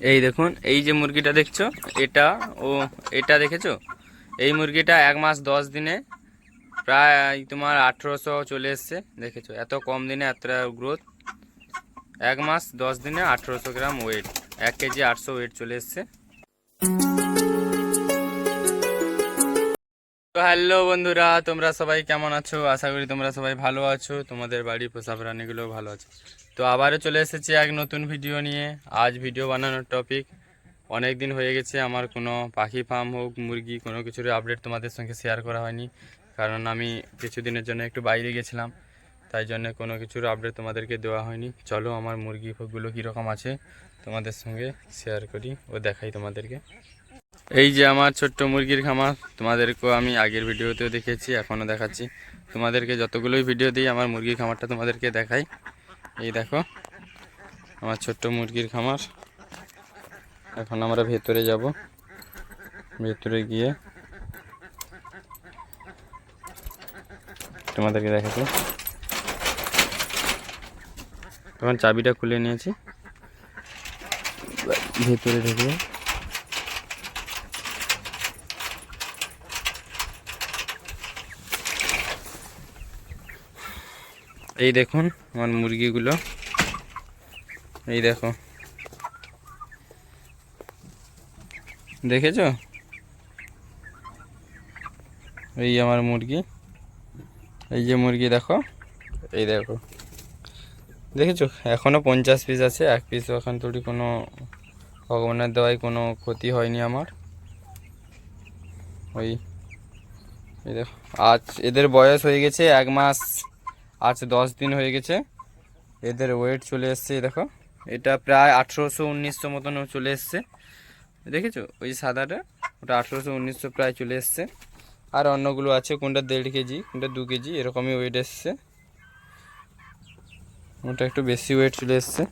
এই দেখুন, এই যে মুরগিটা দেখছ, এটা, ও, এটা দেখেছ? এই মুরগিটা এক মাস দশ দিনে প্রায় তোমার আঠেরোশো চলে এসছে, দেখেছ? এত কম দিনে এত গ্রোথ এক মাস দশ দিনে আঠেরোশো গ্রাম ওয়েট এক কেজি আটশো ওয়েট চলে এসছে। তো হ্যালো বন্ধুরা, তোমরা সবাই কেমন আছো? আশা করি তোমরা সবাই ভালো আছো। তোমাদের বাড়ি পোষা প্রাণীগুলো ভালো আছে। তো আবারও চলে এসেছি এক নতুন ভিডিও নিয়ে। আজ ভিডিও বানানোর টপিক অনেক দিন হয়ে গেছে, আমার কোনো পাখি ফার্ম হোক, মুরগি, কোনো কিছুর আপডেট তোমাদের সঙ্গে শেয়ার করা হয়নি। কারণ আমি কিছুদিনের জন্য একটু বাইরে গেছিলাম, তাই জন্য কোনো কিছুর আপডেট তোমাদেরকে দেওয়া হয়নি। চলো আমার মুরগিগুলো কীরকম আছে তোমাদের সঙ্গে শেয়ার করি, ও দেখাই তোমাদেরকে। এই যে আমার ছোট্ট মুরগির খামার, তোমাদেরকেও আমি আগের ভিডিওতেও দেখেছি, এখনও দেখাচ্ছি। তোমাদেরকে যতগুলোই ভিডিও দিই, আমার মুরগির খামারটা তোমাদেরকে দেখাই। এই দেখো, আমার ছোট্ট মুরগির খামার। এখন আমরা ভেতরে যাব। ভেতরে গিয়ে তোমাদেরকে দেখাচ্ছি। এখন চাবিটা খুলে নিয়েছি। ভেতরে ঢুকবো এই দেখুন আমার মুরগিগুলো। এই দেখো। দেখেছ? এই আমার মুরগি। এই যে মুরগি দেখো। এই দেখো। দেখেছ? এখনও পঞ্চাশ পিস আছে। এক পিস এখন তোরই কোনো ভগবানের দেওয়ায় কোনো ক্ষতি হয়নি আমার। ওই, এই দেখো। আজ এদের বয়স হয়ে গেছে এক মাস। আজ দশ দিন হয়ে গেছে। এদের ওয়েট চলে এসছে দেখো। এটা প্রায় আঠেরোশো উনিশশো মতন চলে এসছে। দেখেছ? ওই সাদাটা, ওটা আঠেরোশো উনিশশো প্রায় চলে এসছে। আর অন্যগুলো আছে, কোনটা দেড় কেজি, কোনটা দু কেজি, এরকমই ওয়েট এসছে। ওটা একটু বেশি ওয়েট চলে এসছে।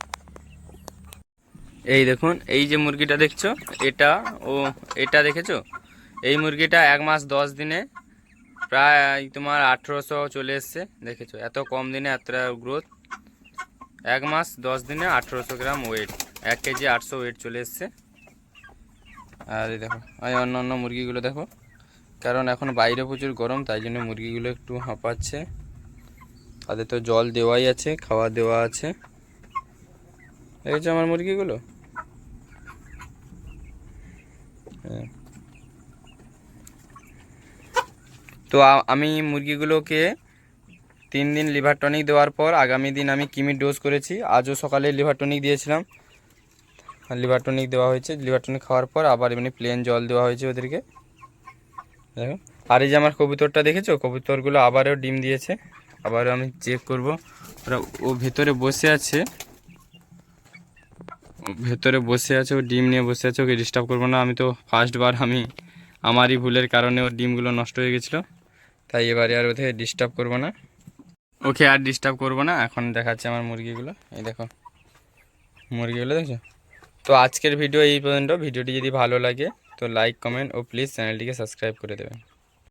এই দেখুন, এই যে মুরগিটা দেখছ, এটা ও, এটা দেখেছ? এই মুরগিটা এক মাস দশ দিনে প্রায় তোমার আঠেরোশো চলে এসছে, দেখেছ? এত কম দিনে এতটা গ্রোথ এক মাস, দশ দিনে আঠেরোশো গ্রাম ওয়েট এক কেজি আটশো ওয়েট চলে এসছে। আর এই দেখো, আর অন্য অন্য মুরগিগুলো দেখো। কারণ এখন বাইরে প্রচুর গরম, তাই জন্য মুরগিগুলো একটু হাঁপাচ্ছে। তাদের তো জল দেওয়াই আছে, খাওয়া দেওয়া আছে। দেখেছ আমার মুরগিগুলো? হ্যাঁ। তো আমি মুরগিগুলোকে তিন দিন লিভার টনিক দেওয়ার পর আগামী দিন আমি কিমির ডোজ করেছি। আজও সকালে লিভার টনিক দিয়েছিলাম। লিভার টনিক দেওয়া হয়েছে। লিভার টনিক খাওয়ার পর আবার এমনি প্লেন জল দেওয়া হয়েছে ওদেরকে। দেখো। আর এই যে আমার কবুতরটা দেখেছ? কবুতরগুলো আবারও ডিম দিয়েছে। আবারও আমি চেক করব। ওরা ও ভেতরে বসে আছে। ভেতরে বসে আছে। ও ডিম নিয়ে বসে আছে। ওকে ডিস্টার্ব করব না। আমি তো ফার্স্ট বার আমি, আমারই ভুলের কারণে ওর ডিমগুলো নষ্ট হয়ে গেছিল। তাই এবারে আর ওদের ডিস্টার্ব করব না। ওকে আর ডিস্টার্ব করব না, এখন দেখাচ্ছে আমার মুরগিগুলো। এই দেখো, মুরগিগুলো দেখছ? তো আজকের ভিডিও এই পর্যন্ত। ভিডিওটি যদি ভালো লাগে, তো লাইক কমেন্ট ও প্লিজ চ্যানেলটিকে সাবস্ক্রাইব করে দেবেন।